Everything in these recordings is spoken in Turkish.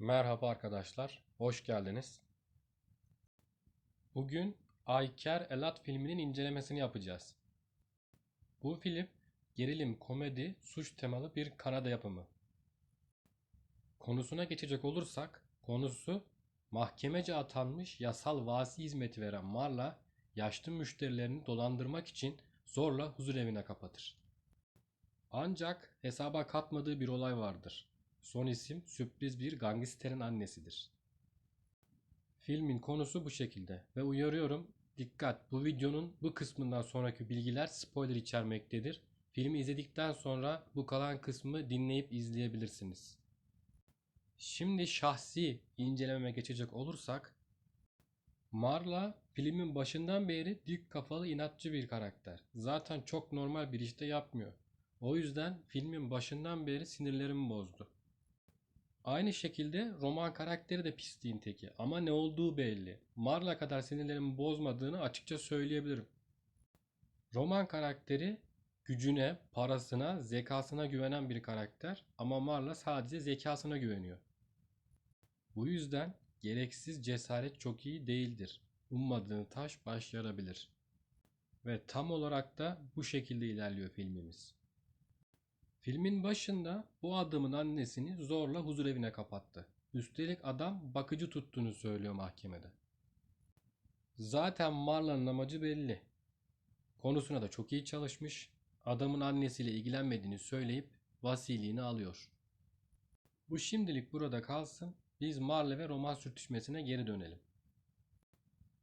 Merhaba arkadaşlar, hoş geldiniz. Bugün Ayker Elat filminin incelemesini yapacağız. Bu film gerilim, komedi, suç temalı bir Kanada yapımı. Konusuna geçecek olursak, konusu mahkemece atanmış yasal vasi hizmeti veren Marla, yaşlı müşterilerini dolandırmak için zorla huzur evine kapatır. Ancak hesaba katmadığı bir olay vardır. Son isim sürpriz bir gangsterin annesidir. Filmin konusu bu şekilde ve uyarıyorum dikkat bu videonun bu kısmından sonraki bilgiler spoiler içermektedir. Filmi izledikten sonra bu kalan kısmı dinleyip izleyebilirsiniz. Şimdi şahsi incelememe geçecek olursak Marla filmin başından beri dik kafalı inatçı bir karakter. Zaten çok normal bir işte yapmıyor. O yüzden filmin başından beri sinirlerimi bozdu. Aynı şekilde roman karakteri de pisliğin teki ama ne olduğu belli. Marla kadar sinirlerimi bozmadığını açıkça söyleyebilirim. Roman karakteri gücüne, parasına, zekasına güvenen bir karakter ama Marla sadece zekasına güveniyor. Bu yüzden gereksiz cesaret çok iyi değildir. Ummadığın taş baş yarabilir. Ve tam olarak da bu şekilde ilerliyor filmimiz. Filmin başında bu adamın annesini zorla huzur evine kapattı. Üstelik adam bakıcı tuttuğunu söylüyor mahkemede. Zaten Marla'nın amacı belli. Konusuna da çok iyi çalışmış. Adamın annesiyle ilgilenmediğini söyleyip vasiliğini alıyor. Bu şimdilik burada kalsın. Biz Marla ve roman sürtüşmesine geri dönelim.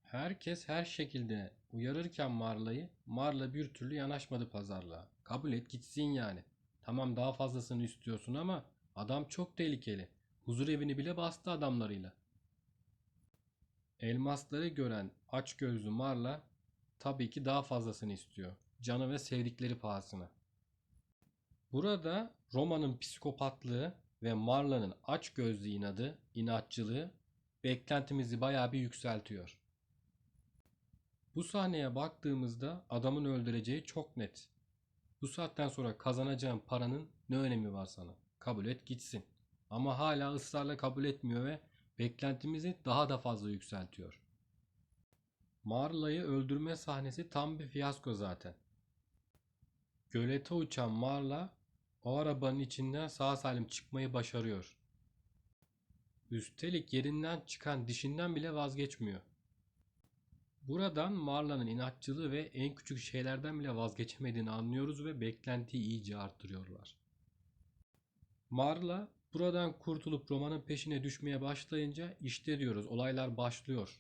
Herkes her şekilde uyarırken Marla'yı, Marla bir türlü yanaşmadı pazarlığa. Kabul et gitsin yani. Tamam daha fazlasını istiyorsun ama adam çok tehlikeli. Huzur evini bile bastı adamlarıyla. Elmasları gören açgözlü Marla tabii ki daha fazlasını istiyor. Canı ve sevdikleri pahasına. Burada Roma'nın psikopatlığı ve Marla'nın açgözlü inadı, inatçılığı beklentimizi bayağı bir yükseltiyor. Bu sahneye baktığımızda adamın öldüreceği çok net. Bu saatten sonra kazanacağın paranın ne önemi var sana? Kabul et gitsin. Ama hala ısrarla kabul etmiyor ve beklentimizi daha da fazla yükseltiyor. Marla'yı öldürme sahnesi tam bir fiyasko zaten. Gölete uçan Marla o arabanın içinden sağ salim çıkmayı başarıyor. Üstelik yerinden çıkan dişinden bile vazgeçmiyor. Buradan Marla'nın inatçılığı ve en küçük şeylerden bile vazgeçemediğini anlıyoruz ve beklentiyi iyice arttırıyorlar. Marla buradan kurtulup romanın peşine düşmeye başlayınca işte diyoruz olaylar başlıyor.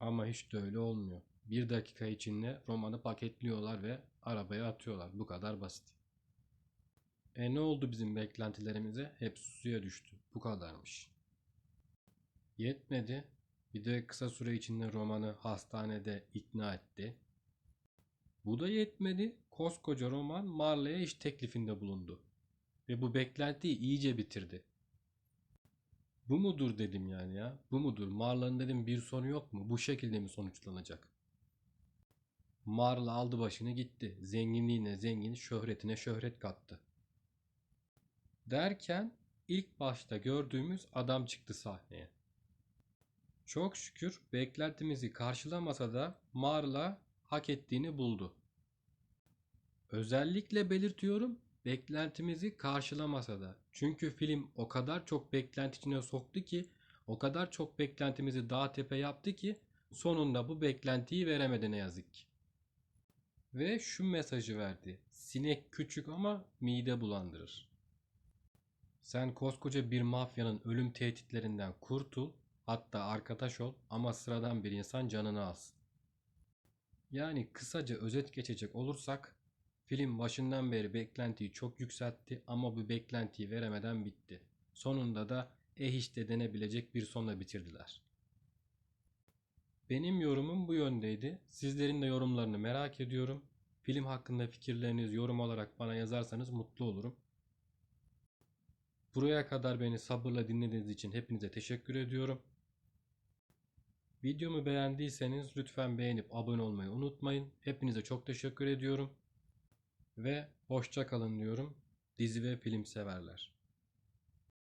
Ama hiç de öyle olmuyor. Bir dakika içinde romanı paketliyorlar ve arabaya atıyorlar. Bu kadar basit. E ne oldu bizim beklentilerimize? Hepsi suya düştü. Bu kadarmış. Yetmedi. Bir de kısa süre içinde romanı hastanede ikna etti. Bu da yetmedi. Koskoca roman Marley'e iş teklifinde bulundu. Ve bu beklentiyi iyice bitirdi. Bu mudur dedim yani ya. Bu mudur? Marla'nın dedim bir sonu yok mu? Bu şekilde mi sonuçlanacak? Marla aldı başını gitti. Zenginliğine zengin, şöhretine şöhret kattı. Derken ilk başta gördüğümüz adam çıktı sahneye. Çok şükür beklentimizi karşılamasa da Marla hak ettiğini buldu. Özellikle belirtiyorum beklentimizi karşılamasa da. Çünkü film o kadar çok beklenti içine soktu ki o kadar çok beklentimizi dağ tepe yaptı ki sonunda bu beklentiyi veremedi ne yazık ki. Ve şu mesajı verdi. Sinek küçük ama mide bulandırır. Sen koskoca bir mafyanın ölüm tehditlerinden kurtul Hatta arkadaş ol ama sıradan bir insan canını alsın. Yani kısaca özet geçecek olursak film başından beri beklentiyi çok yükseltti ama bu beklentiyi veremeden bitti. Sonunda da eh işte denebilecek bir sonla bitirdiler. Benim yorumum bu yöndeydi. Sizlerin de yorumlarını merak ediyorum. Film hakkında fikirlerinizi yorum olarak bana yazarsanız mutlu olurum. Buraya kadar beni sabırla dinlediğiniz için hepinize teşekkür ediyorum. Videomu beğendiyseniz lütfen beğenip abone olmayı unutmayın. Hepinize çok teşekkür ediyorum. Ve hoşça kalın diyorum dizi ve film severler.